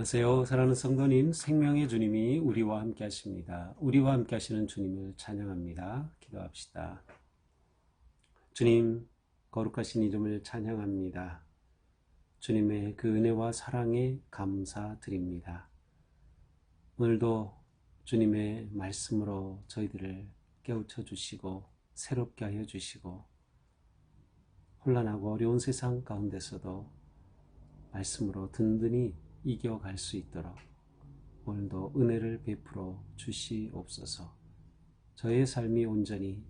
안녕하세요. 사랑하는 성도님, 생명의 주님이 우리와 함께 하십니다. 우리와 함께 하시는 주님을 찬양합니다. 기도합시다. 주님, 거룩하신 이름을 찬양합니다. 주님의 그 은혜와 사랑에 감사드립니다. 오늘도 주님의 말씀으로 저희들을 깨우쳐 주시고 새롭게 하여 주시고 혼란하고 어려운 세상 가운데서도 말씀으로 든든히 이겨갈 수 있도록 오늘도 은혜를 베풀어 주시옵소서. 저의 삶이 온전히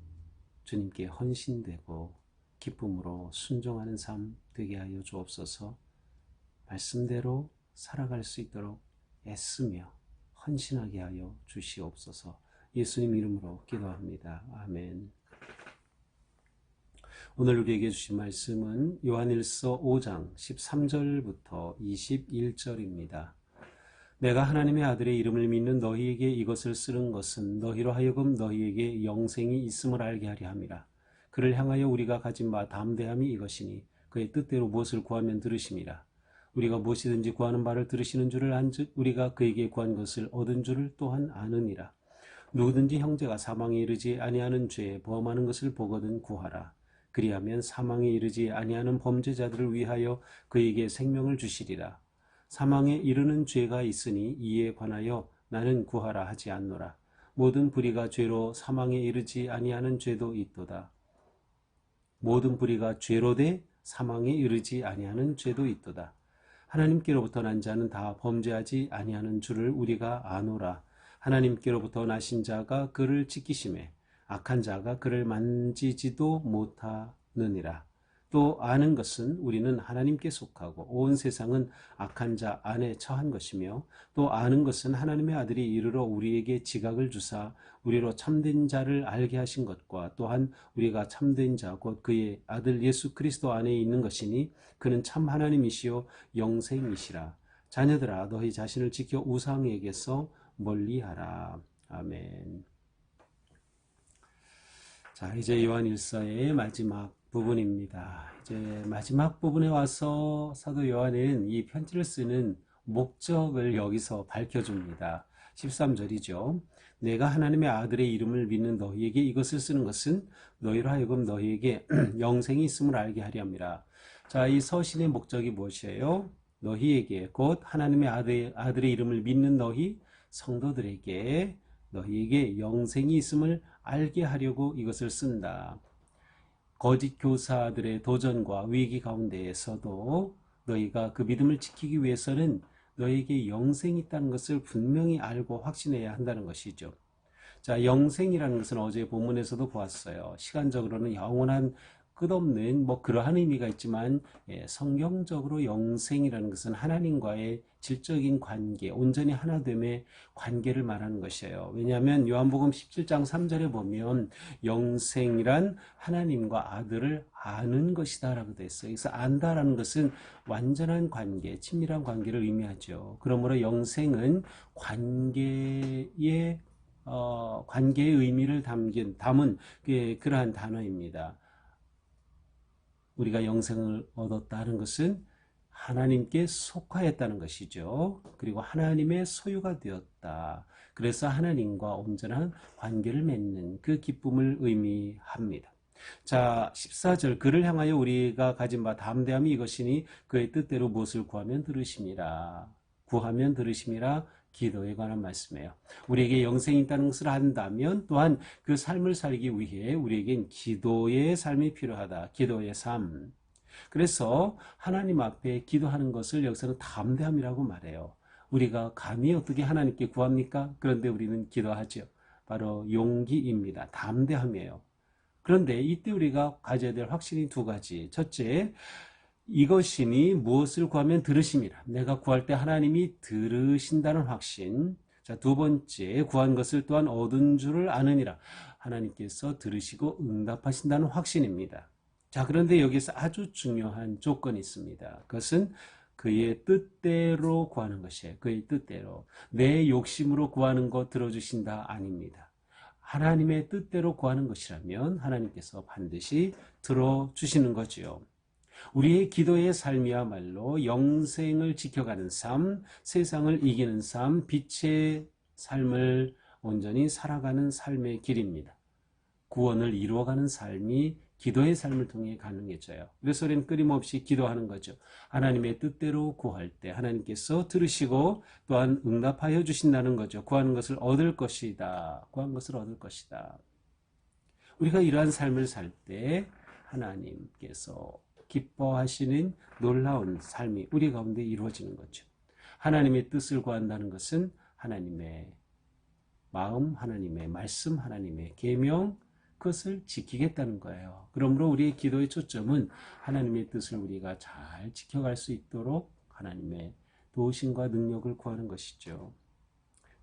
주님께 헌신되고 기쁨으로 순종하는 삶 되게 하여 주옵소서. 말씀대로 살아갈 수 있도록 애쓰며 헌신하게 하여 주시옵소서. 예수님 이름으로 기도합니다. 아멘. 오늘 우리에게 주신 말씀은 요한일서 5장 13절부터 21절입니다. 내가 하나님의 아들의 이름을 믿는 너희에게 이것을 쓰는 것은 너희로 하여금 너희에게 영생이 있음을 알게 하려 함이라. 그를 향하여 우리가 가진 바 담대함이 이것이니 그의 뜻대로 무엇을 구하면 들으심이라. 우리가 무엇이든지 구하는 바를 들으시는 줄을 안즉 우리가 그에게 구한 것을 얻은 줄을 또한 아느니라. 누구든지 형제가 사망에 이르지 아니하는 죄에 범하는 것을 보거든 구하라. 그리하면 사망에 이르지 아니하는 범죄자들을 위하여 그에게 생명을 주시리라. 사망에 이르는 죄가 있으니 이에 관하여 나는 구하라 하지 않노라. 모든 불의가 죄로 사망에 이르지 아니하는 죄도 있도다. 모든 불의가 죄로 돼 사망에 이르지 아니하는 죄도 있도다. 하나님께로부터 난 자는 다 범죄하지 아니하는 줄을 우리가 아노라. 하나님께로부터 나신 자가 그를 지키심에 악한 자가 그를 만지지도 못하느니라. 또 아는 것은 우리는 하나님께 속하고 온 세상은 악한 자 안에 처한 것이며 또 아는 것은 하나님의 아들이 이르러 우리에게 지각을 주사 우리로 참된 자를 알게 하신 것과 또한 우리가 참된 자 곧 그의 아들 예수 그리스도 안에 있는 것이니 그는 참 하나님이시요 영생이시라. 자녀들아 너희 자신을 지켜 우상에게서 멀리하라. 아멘. 자, 이제 요한 일서의 마지막 부분입니다. 이제 마지막 부분에 와서 사도 요한은 이 편지를 쓰는 목적을 여기서 밝혀줍니다. 13절이죠. 내가 하나님의 아들의 이름을 믿는 너희에게 이것을 쓰는 것은 너희로 하여금 너희에게 영생이 있음을 알게 하려 함이라. 자, 이 서신의 목적이 무엇이에요? 너희에게 곧 하나님의 아들, 아들의 이름을 믿는 너희 성도들에게 너희에게 영생이 있음을 알게 하려고 이것을 쓴다. 거짓 교사들의 도전과 위기 가운데에서도 너희가 그 믿음을 지키기 위해서는 너에게 영생이 있다는 것을 분명히 알고 확신해야 한다는 것이죠. 자, 영생이라는 것은 어제 본문에서도 보았어요. 시간적으로는 영원한 끝없는 뭐 그러한 의미가 있지만 예, 성경적으로 영생이라는 것은 하나님과의 질적인 관계, 온전히 하나됨의 관계를 말하는 것이에요. 왜냐하면 요한복음 17장 3절에 보면 영생이란 하나님과 아들을 아는 것이다 라고 되어 있어요. 그래서 안다라는 것은 완전한 관계, 친밀한 관계를 의미하죠. 그러므로 영생은 관계의 어, 관계의 의미를 담긴 담은 그, 그러한 단어입니다. 우리가 영생을 얻었다는 것은 하나님께 속하였다는 것이죠. 그리고 하나님의 소유가 되었다. 그래서 하나님과 온전한 관계를 맺는 그 기쁨을 의미합니다. 자, 14절 그를 향하여 우리가 가진 바 담대함이 이것이니 그의 뜻대로 무엇을 구하면 들으심이라. 구하면 들으심이라 기도에 관한 말씀이에요. 우리에게 영생이 있다는 것을 안다면 또한 그 삶을 살기 위해 우리에겐 기도의 삶이 필요하다. 기도의 삶. 그래서 하나님 앞에 기도하는 것을 여기서는 담대함이라고 말해요. 우리가 감히 어떻게 하나님께 구합니까? 그런데 우리는 기도하죠. 바로 용기입니다. 담대함이에요. 그런데 이때 우리가 가져야 될 확신이 두 가지. 첫째, 이것이니 무엇을 구하면 들으심이라. 내가 구할 때 하나님이 들으신다는 확신. 자, 두 번째, 구한 것을 또한 얻은 줄을 아느니라. 하나님께서 들으시고 응답하신다는 확신입니다. 자, 그런데 여기서 아주 중요한 조건이 있습니다. 그것은 그의 뜻대로 구하는 것이에요. 그의 뜻대로. 내 욕심으로 구하는 것 들어주신다 아닙니다. 하나님의 뜻대로 구하는 것이라면 하나님께서 반드시 들어주시는 거지요. 우리의 기도의 삶이야말로 영생을 지켜가는 삶, 세상을 이기는 삶, 빛의 삶을 온전히 살아가는 삶의 길입니다. 구원을 이루어가는 삶이 기도의 삶을 통해 가능해져요. 그래서 우리는 끊임없이 기도하는 거죠. 하나님의 뜻대로 구할 때 하나님께서 들으시고 또한 응답하여 주신다는 거죠. 구하는 것을 얻을 것이다. 구한 것을 얻을 것이다. 우리가 이러한 삶을 살 때 하나님께서 기뻐하시는 놀라운 삶이 우리 가운데 이루어지는 거죠. 하나님의 뜻을 구한다는 것은 하나님의 마음, 하나님의 말씀, 하나님의 계명 그것을 지키겠다는 거예요. 그러므로 우리의 기도의 초점은 하나님의 뜻을 우리가 잘 지켜갈 수 있도록 하나님의 도우심과 능력을 구하는 것이죠.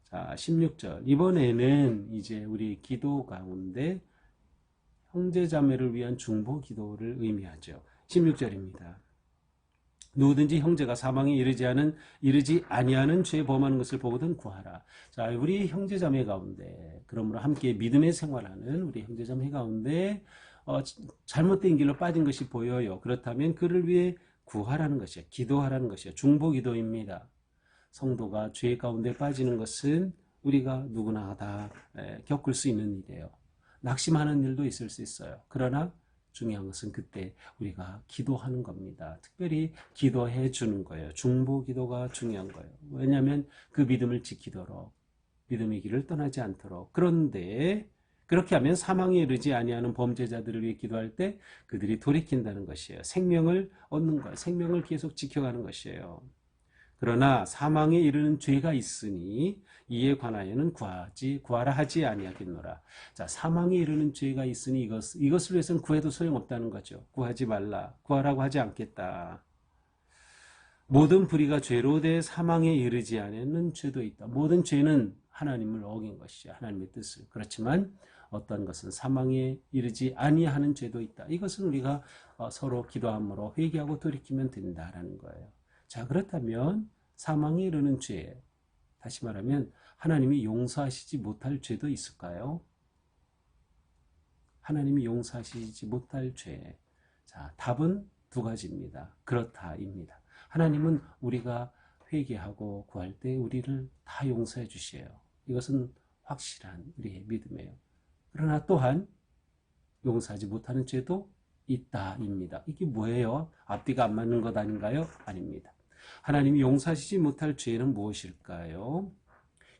자, 16절. 이번에는 이제 우리 기도 가운데 형제 자매를 위한 중보 기도를 의미하죠. 16절입니다. 누구든지 형제가 사망에 이르지 않은 이르지 아니하는 죄 범하는 것을 보거든 구하라. 자, 우리 형제 자매 가운데 그러므로 함께 믿음의 생활하는 우리 형제 자매 가운데 어, 잘못된 길로 빠진 것이 보여요. 그렇다면 그를 위해 구하라는 것이요. 기도하라는 것이요. 중보 기도입니다. 성도가 죄 가운데 빠지는 것은 우리가 누구나 다 에, 겪을 수 있는 일이에요. 낙심하는 일도 있을 수 있어요. 그러나 중요한 것은 그때 우리가 기도하는 겁니다. 특별히 기도해 주는 거예요. 중보 기도가 중요한 거예요. 왜냐하면 그 믿음을 지키도록 믿음의 길을 떠나지 않도록 그런데 그렇게 하면 사망에 이르지 아니하는 범죄자들을 위해 기도할 때 그들이 돌이킨다는 것이에요. 생명을 얻는 것, 생명을 계속 지켜가는 것이에요. 그러나 사망에 이르는 죄가 있으니 이에 관하여는 구하지 구하라 하지 아니하겠노라. 자, 사망에 이르는 죄가 있으니 이것 이것을 위해서는 구해도 소용없다는 거죠. 구하지 말라. 구하라고 하지 않겠다. 모든 불의가 죄로 돼 사망에 이르지 않는 죄도 있다. 모든 죄는 하나님을 어긴 것이죠. 하나님의 뜻을. 그렇지만 어떤 것은 사망에 이르지 아니하는 죄도 있다. 이것은 우리가 어, 서로 기도함으로 회개하고 돌이키면 된다라는 거예요. 자, 그렇다면 사망에 이르는 죄, 다시 말하면 하나님이 용서하시지 못할 죄도 있을까요? 하나님이 용서하시지 못할 죄. 자, 답은 두 가지입니다. 그렇다입니다. 하나님은 우리가 회개하고 구할 때 우리를 다 용서해 주셔요. 이것은 확실한 우리의 믿음이에요. 그러나 또한 용서하지 못하는 죄도 있다입니다. 이게 뭐예요? 앞뒤가 안 맞는 것 아닌가요? 아닙니다. 하나님이 용서하시지 못할 죄는 무엇일까요?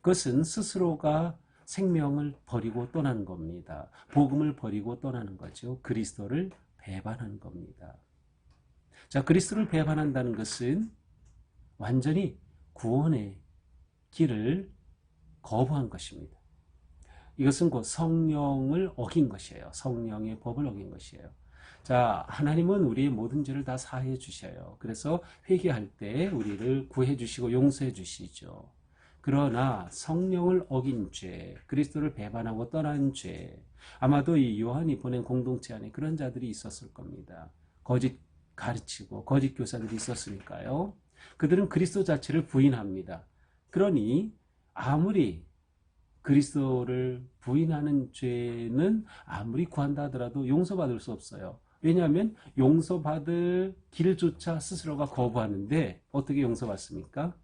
그것은 스스로가 생명을 버리고 떠나는 겁니다. 복음을 버리고 떠나는 거죠. 그리스도를 배반하는 겁니다. 자, 그리스도를 배반한다는 것은 완전히 구원의 길을 거부한 것입니다. 이것은 곧 성령을 어긴 것이에요. 성령의 법을 어긴 것이에요. 자, 하나님은 우리의 모든 죄를 다 사해 주셔요. 그래서 회개할 때 우리를 구해 주시고 용서해 주시죠. 그러나 성령을 어긴 죄, 그리스도를 배반하고 떠난 죄, 아마도 이 요한이 보낸 공동체 안에 그런 자들이 있었을 겁니다. 거짓 가르치고 거짓 교사들이 있었으니까요. 그들은 그리스도 자체를 부인합니다. 그러니 아무리 그리스도를 부인하는 죄는 아무리 구한다 하더라도 용서받을 수 없어요. 왜냐하면 용서받을 길조차 스스로가 거부하는데 어떻게 용서받습니까?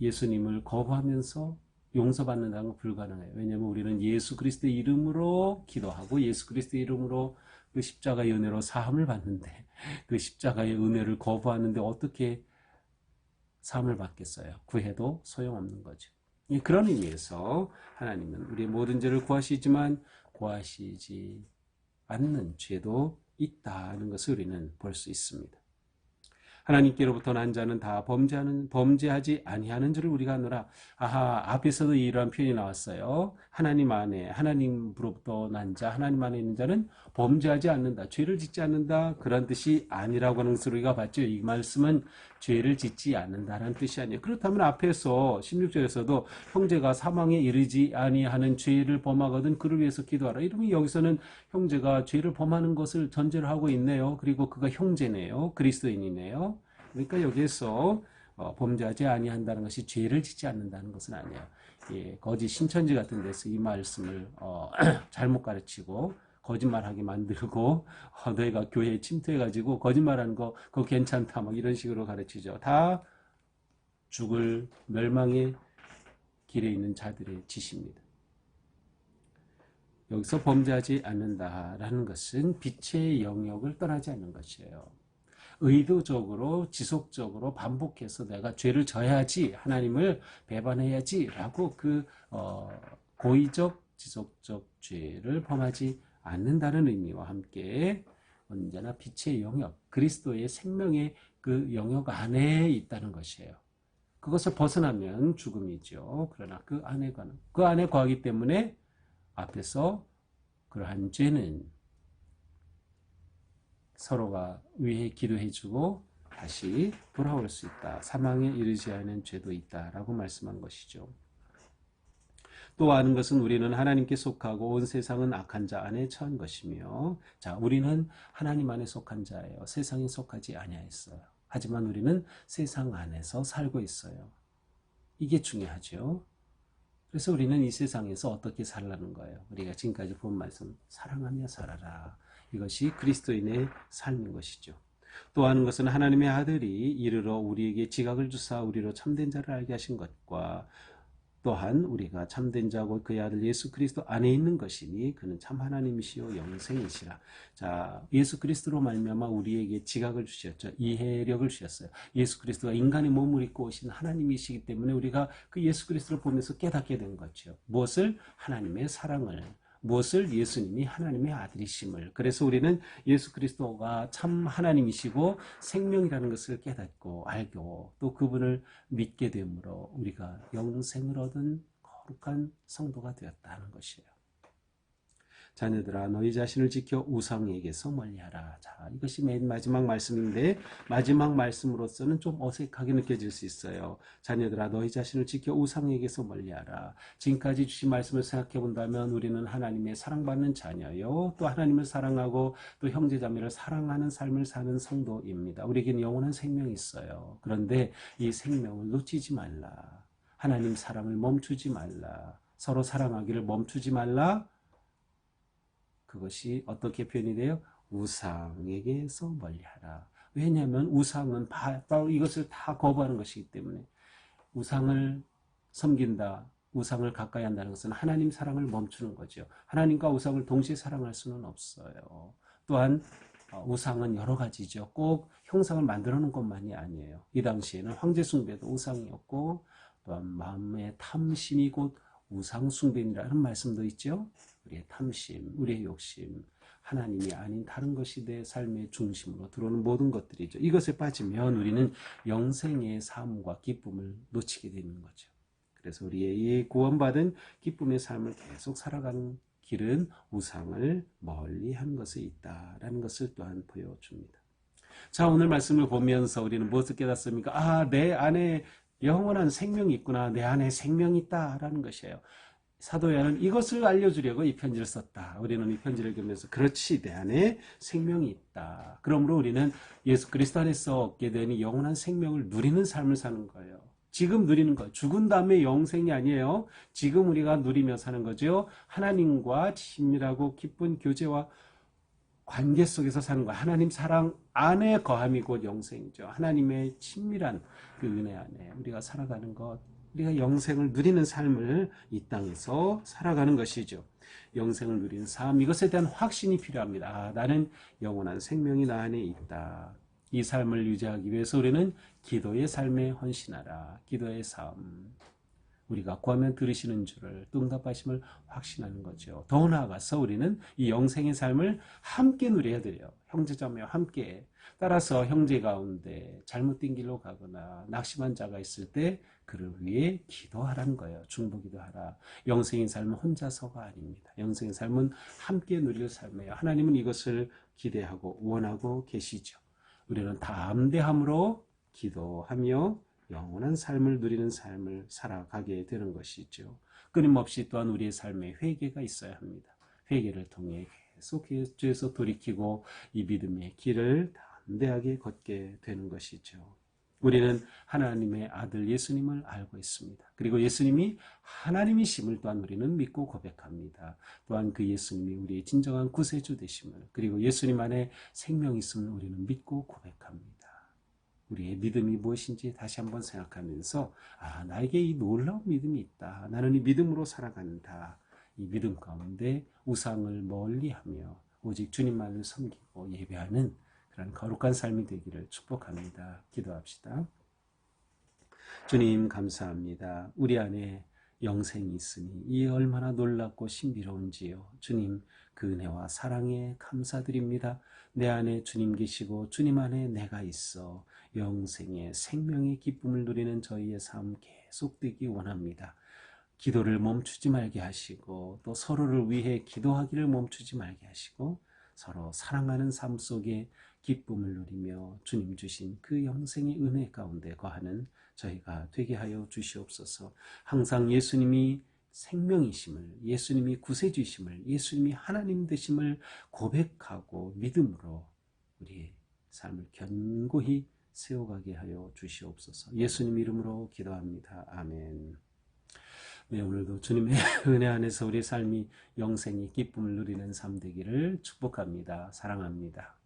예수님을 거부하면서 용서받는다는 건 불가능해요. 왜냐하면 우리는 예수 그리스도의 이름으로 기도하고 예수 그리스도의 이름으로 그 십자가의 은혜로 사함을 받는데 그 십자가의 은혜를 거부하는데 어떻게 사함을 받겠어요? 구해도 소용없는 거죠. 그런 의미에서 하나님은 우리의 모든 죄를 구하시지만 구하시지 않는 죄도 있다는 것을 우리는 볼 수 있습니다. 하나님께로부터 난 자는 다 범죄하는 범죄하지 아니하는 줄을 우리가 아노라. 아하 앞에서도 이러한 표현이 나왔어요. 하나님 안에 하나님으로부터 난 자, 하나님 안에 있는 자는 범죄하지 않는다, 죄를 짓지 않는다 그런 뜻이 아니라고 하는 우리가 봤죠. 이 말씀은 죄를 짓지 않는다라는 뜻이 아니에요. 그렇다면 앞에서 16절에서도 형제가 사망에 이르지 아니하는 죄를 범하거든 그를 위해서 기도하라. 이러면 여기서는 형제가 죄를 범하는 것을 전제로 하고 있네요. 그리고 그가 형제네요. 그리스도인이네요. 그러니까 여기에서 어, 범죄하지 아니한다는 것이 죄를 짓지 않는다는 것은 아니에요. 예, 거짓 신천지 같은 데서 이 말씀을 어, 잘못 가르치고 거짓말하게 만들고 어, 너희가 교회에 침투해가지고 거짓말하는 거 그거 괜찮다 막 이런 식으로 가르치죠. 다 죽을 멸망의 길에 있는 자들의 짓입니다. 여기서 범죄하지 않는다라는 것은 빛의 영역을 떠나지 않는 것이에요. 의도적으로 지속적으로 반복해서 내가 죄를 져야지 하나님을 배반해야지 라고 그 어, 고의적 지속적 죄를 범하지 않는다는 의미와 함께 언제나 빛의 영역 그리스도의 생명의 그 영역 안에 있다는 것이에요. 그것을 벗어나면 죽음이죠. 그러나 그 안에 가는 그 안에 거하기 때문에 앞에서 그러한 죄는 서로가 위해 기도해주고 다시 돌아올 수 있다. 사망에 이르지 않은 죄도 있다라고 말씀한 것이죠. 또 아는 것은 우리는 하나님께 속하고 온 세상은 악한 자 안에 처한 것이며 자 우리는 하나님 안에 속한 자예요. 세상에 속하지 아니하였어요. 하지만 우리는 세상 안에서 살고 있어요. 이게 중요하죠. 그래서 우리는 이 세상에서 어떻게 살라는 거예요. 우리가 지금까지 본 말씀 사랑하며 살아라. 이것이 그리스도인의 삶인 것이죠. 또 아는 것은 하나님의 아들이 이르러 우리에게 지각을 주사 우리로 참된 자를 알게 하신 것과 또한 우리가 참된 자고 그의 아들 예수 그리스도 안에 있는 것이니 그는 참 하나님이시요 영생이시라. 자, 예수 그리스도로 말미암아 우리에게 지각을 주셨죠. 이해력을 주셨어요. 예수 그리스도가 인간의 몸을 입고 오신 하나님이시기 때문에 우리가 그 예수 그리스도를 보면서 깨닫게 된 거죠. 무엇을 하나님의 사랑을 무엇을 예수님이 하나님의 아들이심을 그래서 우리는 예수 그리스도가 참 하나님이시고 생명이라는 것을 깨닫고 알고 또 그분을 믿게 되므로 우리가 영생을 얻은 거룩한 성도가 되었다는 것이에요. 자녀들아 너희 자신을 지켜 우상에게서 멀리하라. 자, 이것이 맨 마지막 말씀인데 마지막 말씀으로서는 좀 어색하게 느껴질 수 있어요. 자녀들아 너희 자신을 지켜 우상에게서 멀리하라. 지금까지 주신 말씀을 생각해 본다면 우리는 하나님의 사랑받는 자녀요. 또 하나님을 사랑하고 또 형제자매를 사랑하는 삶을 사는 성도입니다. 우리에게는 영원한 생명이 있어요. 그런데 이 생명을 놓치지 말라. 하나님 사랑을 멈추지 말라. 서로 사랑하기를 멈추지 말라. 그것이 어떻게 표현이 돼요? 우상에게서 멀리하라. 왜냐하면 우상은 바로 이것을 다 거부하는 것이기 때문에 우상을 섬긴다, 우상을 가까이 한다는 것은 하나님 사랑을 멈추는 거죠. 하나님과 우상을 동시에 사랑할 수는 없어요. 또한 어, 우상은 여러 가지죠. 꼭 형상을 만들어 놓은 것만이 아니에요. 이 당시에는 황제 숭배도 우상이었고 또한 마음의 탐심이 곧 우상 숭배라는 말씀도 있죠. 우리의 탐심, 우리의 욕심, 하나님이 아닌 다른 것이 내 삶의 중심으로 들어오는 모든 것들이죠. 이것에 빠지면 우리는 영생의 삶과 기쁨을 놓치게 되는 거죠. 그래서 우리의 이 구원받은 기쁨의 삶을 계속 살아가는 길은 우상을 멀리 한 것에 있다라는 것을 또한 보여줍니다. 자, 오늘 말씀을 보면서 우리는 무엇을 깨닫습니까? 아, 내 안에 영원한 생명이 있구나. 내 안에 생명이 있다라는 것이에요. 사도 요한은 이것을 알려주려고 이 편지를 썼다. 우리는 이 편지를 읽으면서 그렇지 내 안에 생명이 있다. 그러므로 우리는 예수 그리스도 안에서 얻게 되는 영원한 생명을 누리는 삶을 사는 거예요. 지금 누리는 거 죽은 다음에 영생이 아니에요. 지금 우리가 누리며 사는 거죠. 하나님과 친밀하고 기쁜 교제와 관계 속에서 사는 거. 하나님 사랑 안에 거함이 곧 영생이죠. 하나님의 친밀한 그 은혜 안에 우리가 살아가는 것. 우리가 영생을 누리는 삶을 이 땅에서 살아가는 것이죠. 영생을 누리는 삶, 이것에 대한 확신이 필요합니다. 아, 나는 영원한 생명이 나 안에 있다. 이 삶을 유지하기 위해서 우리는 기도의 삶에 헌신하라. 기도의 삶. 우리가 구하면 들으시는 줄을 응답하심을 확신하는 거죠. 더 나아가서 우리는 이 영생의 삶을 함께 누려야 돼요. 형제자매와 함께. 따라서 형제 가운데 잘못된 길로 가거나 낙심한 자가 있을 때 그를 위해 기도하라는 거예요. 중보기도 하라. 영생의 삶은 혼자서가 아닙니다. 영생의 삶은 함께 누릴 삶이에요. 하나님은 이것을 기대하고 원하고 계시죠. 우리는 담대함으로 기도하며 영원한 삶을 누리는 삶을 살아가게 되는 것이죠. 끊임없이 또한 우리의 삶에 회개가 있어야 합니다. 회개를 통해 계속 죄에서 돌이키고 이 믿음의 길을 담대하게 걷게 되는 것이죠. 우리는 하나님의 아들 예수님을 알고 있습니다. 그리고 예수님이 하나님이심을 또한 우리는 믿고 고백합니다. 또한 그 예수님이 우리의 진정한 구세주 되심을 그리고 예수님 안에 생명이 있음을 우리는 믿고 고백합니다. 우리의 믿음이 무엇인지 다시 한번 생각하면서 아 나에게 이 놀라운 믿음이 있다. 나는 이 믿음으로 살아간다. 이 믿음 가운데 우상을 멀리하며 오직 주님만을 섬기고 예배하는 그런 거룩한 삶이 되기를 축복합니다. 기도합시다. 주님 감사합니다. 우리 안에 영생이 있으니 이 얼마나 놀랍고 신비로운지요. 주님 그 은혜와 사랑에 감사드립니다. 내 안에 주님 계시고 주님 안에 내가 있어 영생의 생명의 기쁨을 누리는 저희의 삶 계속되기 원합니다. 기도를 멈추지 말게 하시고 또 서로를 위해 기도하기를 멈추지 말게 하시고 서로 사랑하는 삶 속에 기쁨을 누리며 주님 주신 그 영생의 은혜 가운데 거하는 저희가 되게 하여 주시옵소서. 항상 예수님이 생명이심을, 예수님이 구세주이심을, 예수님이 하나님 되심을 고백하고 믿음으로 우리의 삶을 견고히 세워가게 하여 주시옵소서. 예수님 이름으로 기도합니다. 아멘. 네, 오늘도 주님의 은혜 안에서 우리 삶이 영생이 기쁨을 누리는 삶 되기를 축복합니다. 사랑합니다.